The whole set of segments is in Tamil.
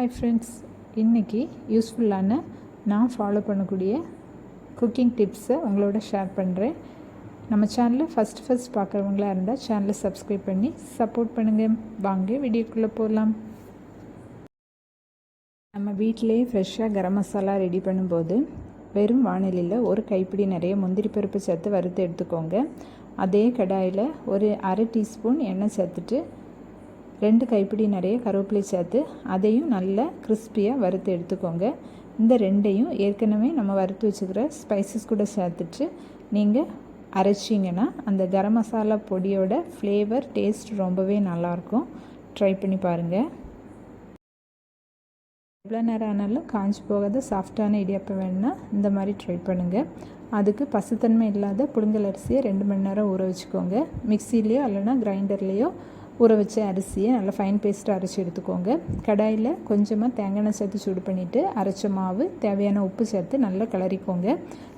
ஹாய் ஃப்ரெண்ட்ஸ் இன்றைக்கி யூஸ்ஃபுல்லான நான் ஃபாலோ பண்ணக்கூடிய குக்கிங் டிப்ஸை உங்களோட ஷேர் பண்ணுறேன் நம்ம சேனலில் ஃபஸ்ட் ஃபஸ்ட் பார்க்குறவங்களா இருந்தால் சேனலை சப்ஸ்கிரைப் பண்ணி சப்போர்ட் பண்ணுங்கள் வாங்க வீடியோக்குள்ளே போகலாம் நம்ம வீட்டிலே ஃப்ரெஷ்ஷாக கரம் மசாலா ரெடி பண்ணும்போது வெறும் வானிலையில் ஒரு கைப்பிடி நிறைய முந்திரி பருப்பு சேர்த்து வறுத்து எடுத்துக்கோங்க. அதே கடாயில் ஒரு அரை டீஸ்பூன் எண்ணெய் சேர்த்துட்டு ரெண்டு கைப்பிடி நிறைய கருவேப்பிலை சேர்த்து அதையும் நல்லா கிறிஸ்பியாக வறுத்து எடுத்துக்கோங்க. இந்த ரெண்டையும் ஏற்கனவே நம்ம வறுத்து வச்சுக்கிற ஸ்பைசஸ் கூட சேர்த்துட்டு நீங்கள் அரைச்சிங்கன்னா அந்த கரம் மசாலா பொடியோட ஃப்ளேவர் டேஸ்ட் ரொம்பவே நல்லாயிருக்கும். ட்ரை பண்ணி பாருங்கள் எவ்வளோ நேரம் ஆனாலும் காஞ்சி போகாத சாஃப்டான இடியாப்பம் வேணுன்னா இந்த மாதிரி ட்ரை பண்ணுங்கள் அதுக்கு பசுத்தன்மை இல்லாத புழுங்கல் அரிசியை ரெண்டு மணி நேரம் ஊற வச்சுக்கோங்க. மிக்சிலேயோ இல்லைனா கிரைண்டர்லேயோ ஊற வச்ச அரிசியை நல்லா ஃபைன் பேஸ்ட்டாக அரைச்சி எடுத்துக்கோங்க. கடாயில் கொஞ்சமாக தேங்காய் எண்ணெய் சேர்த்து சூடு பண்ணிவிட்டு அரைச்ச மாவு தேவையான உப்பு சேர்த்து நல்லா கிளறிக்கோங்க.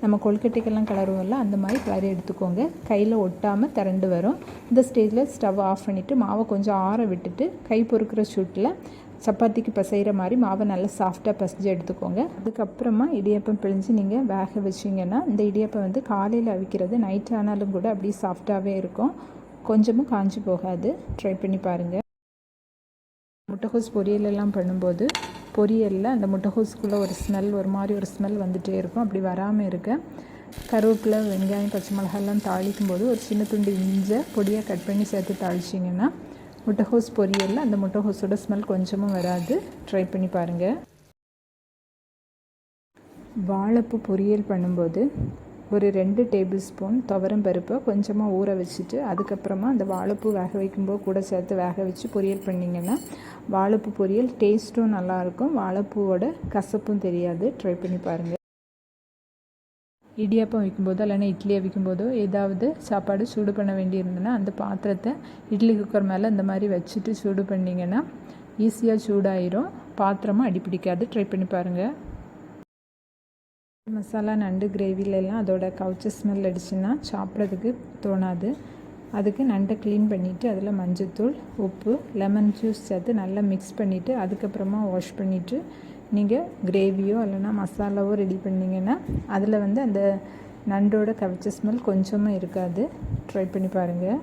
நம்ம கொழுக்கட்டைக்கெல்லாம் கிளறுவோம்ல அந்த மாதிரி கிளறி எடுத்துக்கோங்க. கையில் ஒட்டாமல் திரண்டு வரும். இந்த ஸ்டேஜில் ஸ்டவ் ஆஃப் பண்ணிவிட்டு மாவை கொஞ்சம் ஆற விட்டுட்டு கை பொறுக்கிற சூட்டில் சப்பாத்திக்கு பிசைகிற மாதிரி மாவை நல்லா சாஃப்டாக பிசைஞ்சு எடுத்துக்கோங்க. அதுக்கப்புறமா இடியப்பம் பிழிஞ்சு நீங்கள் வேக வச்சிங்கன்னா இந்த இடியப்பம் வந்து காலையில் அவிக்கிறது நைட் ஆனாலும் கூட அப்படியே சாஃப்டாகவே இருக்கும். கொஞ்சமும் காஞ்சி போகாது. ட்ரை பண்ணி பாருங்கள் முட்டைகோஸ் பொரியலெல்லாம் பண்ணும்போது பொரியலில் அந்த முட்டைகோஸுக்குள்ளே ஒரு ஸ்மெல் ஒரு மாதிரி ஒரு ஸ்மெல் வந்துகிட்டே இருக்கும். அப்படி வராமல் இருக்க. கருவேப்பிலை வெங்காயம் பச்சை மிளகாலாம் தாளிக்கும் போது ஒரு சின்ன துண்டு இஞ்சை பொடியாக கட் பண்ணி சேர்த்து தாளிச்சிங்கன்னா முட்டைகோஸ் பொரியலில் அந்த முட்டைகோஸோட ஸ்மெல் கொஞ்சமும் வராது. ட்ரை பண்ணி பாருங்கள் வாழைப்பூ பொரியல் பண்ணும்போது ஒரு ரெண்டு டேபிள் ஸ்பூன் துவரம் பருப்பை கொஞ்சமாக ஊற வச்சுட்டு அதுக்கப்புறமா அந்த வாழைப்பூ வேக வைக்கும்போது கூட சேர்த்து வேக வச்சு பொரியல் பண்ணிங்கன்னா வாழைப்பூ பொரியல் டேஸ்ட்டும் நல்லாயிருக்கும். வாழைப்பூவோட கசப்பும் தெரியாது. ட்ரை பண்ணி பாருங்கள் இடியாப்பம் வைக்கும்போதோ இல்லைன்னா இட்லி வைக்கும்போதோ ஏதாவது சாப்பாடு சூடு பண்ண வேண்டியிருந்ததுன்னா அந்த பாத்திரத்தை இட்லி குக்கர் மேலே இந்த மாதிரி வச்சுட்டு சூடு பண்ணிங்கன்னா ஈஸியாக சூடாயிரும். பாத்திரமும் அடிப்பிடிக்காது ட்ரை பண்ணி பாருங்கள் மசாலா நண்டு கிரேவிலெல்லாம் அதோட கவுச்ச ஸ்மெல் அடிச்சுன்னா சாப்பிட்றதுக்கு தோணாது. அதுக்கு நண்டை க்ளீன் பண்ணிவிட்டு அதில் மஞ்சத்தூள் உப்பு லெமன் ஜூஸ் சேர்த்து நல்லா மிக்ஸ் பண்ணிவிட்டு அதுக்கப்புறமா வாஷ் பண்ணிவிட்டு நீங்கள் கிரேவியோ இல்லைனா மசாலாவோ ரெடி பண்ணிங்கன்னா அதில் வந்து அந்த நண்டோட கவிச்ச ஸ்மெல் கொஞ்சமாக இருக்காது. ட்ரை பண்ணி பாருங்கள்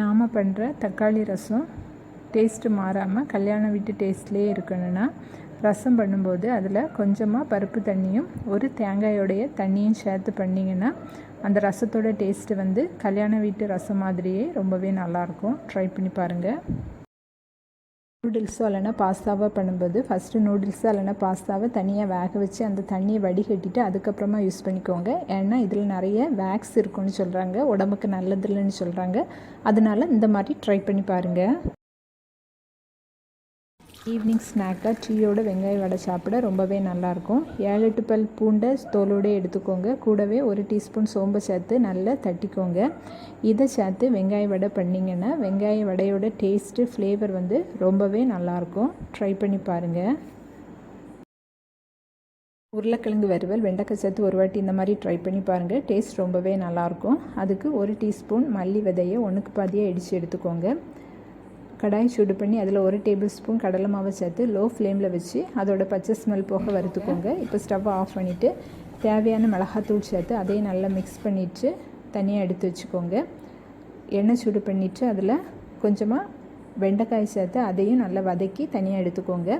நாம் பண்ணுற தக்காளி ரசம் டேஸ்ட்டு மாறாமல் கல்யாண வீட்டு டேஸ்ட்லேயே இருக்கணும்னா ரசம் பண்ணும்போது அதில் கொஞ்சமாக பருப்பு தண்ணியும் ஒரு தேங்காயோடைய தண்ணியும் சேர்த்து பண்ணிங்கன்னா அந்த ரசத்தோட டேஸ்ட்டு வந்து கல்யாண வீட்டு ரசம் மாதிரியே ரொம்பவே நல்லாயிருக்கும். ட்ரை பண்ணி பாருங்கள் நூடுல்ஸோ இல்லைனா பாஸ்தாவோ பண்ணும்போது ஃபஸ்ட்டு நூடுல்ஸாக இல்லைனா பாஸ்தாவை தனியாக வேக வச்சு அந்த தண்ணியை வடிகட்டிட்டு அதுக்கப்புறமா யூஸ் பண்ணிக்கோங்க. ஏன்னா இதில் நிறைய வேக்ஸ் இருக்குன்னு சொல்கிறாங்க உடம்புக்கு நல்லதில்லைன்னு சொல்கிறாங்க அதனால இந்த மாதிரி ட்ரை பண்ணி பாருங்கள் ஈவினிங் ஸ்நாக்காக டீயோட வெங்காய வடை சாப்பிட ரொம்பவே நல்லாயிருக்கும். ஏழு எட்டு பல் பூண்டை தோலோடு எடுத்துக்கோங்க. கூடவே ஒரு டீஸ்பூன் சோம்பை சேர்த்து நல்லா தட்டிக்கோங்க. இதை சேர்த்து வெங்காய வடை பண்ணிங்கன்னா வெங்காய வடையோட டேஸ்ட்டு ஃப்ளேவர் வந்து ரொம்பவே நல்லாயிருக்கும். ட்ரை பண்ணி பாருங்கள் உருளைக்கிழங்கு வறுவல் வெண்டைக்காய் சேர்த்து ஒரு வாட்டி இந்த மாதிரி ட்ரை பண்ணி பாருங்கள் டேஸ்ட் ரொம்பவே நல்லாயிருக்கும். அதுக்கு ஒரு டீஸ்பூன் மல்லி விதையை ஒன்றுக்கு பாதியாக இடித்து எடுத்துக்கோங்க. கடாய் சூடு பண்ணி அதில் ஒரு டேபிள் ஸ்பூன் கடலை மாவை சேர்த்து லோ ஃப்ளேமில் வச்சு அதோட பச்சை ஸ்மெல் போக வறுத்துக்கோங்க. இப்போ ஸ்டவ்வை ஆஃப் பண்ணிவிட்டு தேவையான மிளகாத்தூள் சேர்த்து அதையும் நல்லா மிக்ஸ் பண்ணிவிட்டு தனியாக எடுத்து வச்சுக்கோங்க. எண்ணெய் சூடு பண்ணிவிட்டு அதில் கொஞ்சமாக வெண்டைக்காய் சேர்த்து அதையும் நல்லா வதக்கி தனியாக எடுத்துக்கோங்க.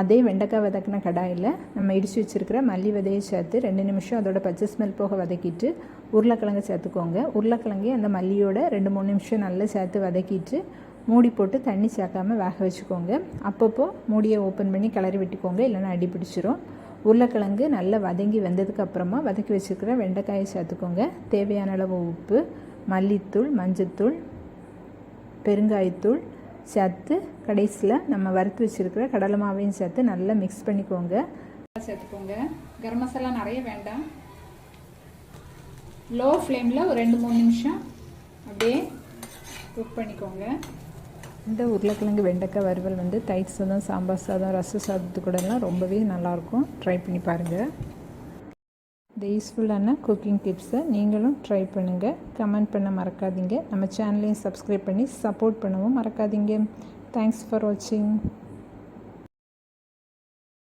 அதே வெண்டைக்காய் வதக்கின கடாயில் நம்ம இடித்து வச்சுருக்கிற மல்லி விதையை சேர்த்து ரெண்டு நிமிஷம் அதோட பச்சை ஸ்மெல் போக வதக்கிட்டு உருளைக்கிழங்கு சேர்த்துக்கோங்க. உருளைக்கிழங்கையும் அந்த மல்லியோட ரெண்டு மூணு நிமிஷம் நல்லா சேர்த்து வதக்கிட்டு மூடி போட்டு தண்ணி சேர்க்காமல் வேக வச்சுக்கோங்க. அப்பப்போ மூடியை ஓப்பன் பண்ணி கிளறி விட்டுக்கோங்க. இல்லைன்னா அடி பிடிச்சிரும். உருளைக்கிழங்கு நல்லா வதங்கி வந்ததுக்கு அப்புறமா வதக்கி வச்சுருக்கிற வெண்டைக்காயை சேர்த்துக்கோங்க. தேவையான அளவு உப்பு மல்லித்தூள் மஞ்சத்தூள் பெருங்காயத்தூள் சேர்த்து கடைசியில் நம்ம வறுத்து வச்சுருக்கிற கடலை மாவையும் சேர்த்து நல்லா மிக்ஸ் பண்ணிக்கோங்க. சேர்த்துக்கோங்க. கரம் மசாலா நிறைய வேண்டாம். லோ ஃப்ளேமில் ஒரு ரெண்டு மூணு நிமிஷம் அப்படியே குக் பண்ணிக்கோங்க. இந்த உருளைக்கிழங்கு வெண்டைக்காய் வறுவல் வந்து தயிர் சாதம் சாம்பார் சாதம் ரச சாதத்து கூடலாம் ரொம்பவே நல்லாயிருக்கும். ட்ரை பண்ணி பாருங்கள் இந்த யூஸ்ஃபுல்லான குக்கிங் டிப்ஸை நீங்களும் ட்ரை பண்ணுங்கள் கமெண்ட் பண்ண மறக்காதீங்க. நம்ம சேனலையும் சப்ஸ்கிரைப் பண்ணி சப்போர்ட் பண்ணவும் மறக்காதீங்க. தேங்க்ஸ் ஃபார் வாட்சிங்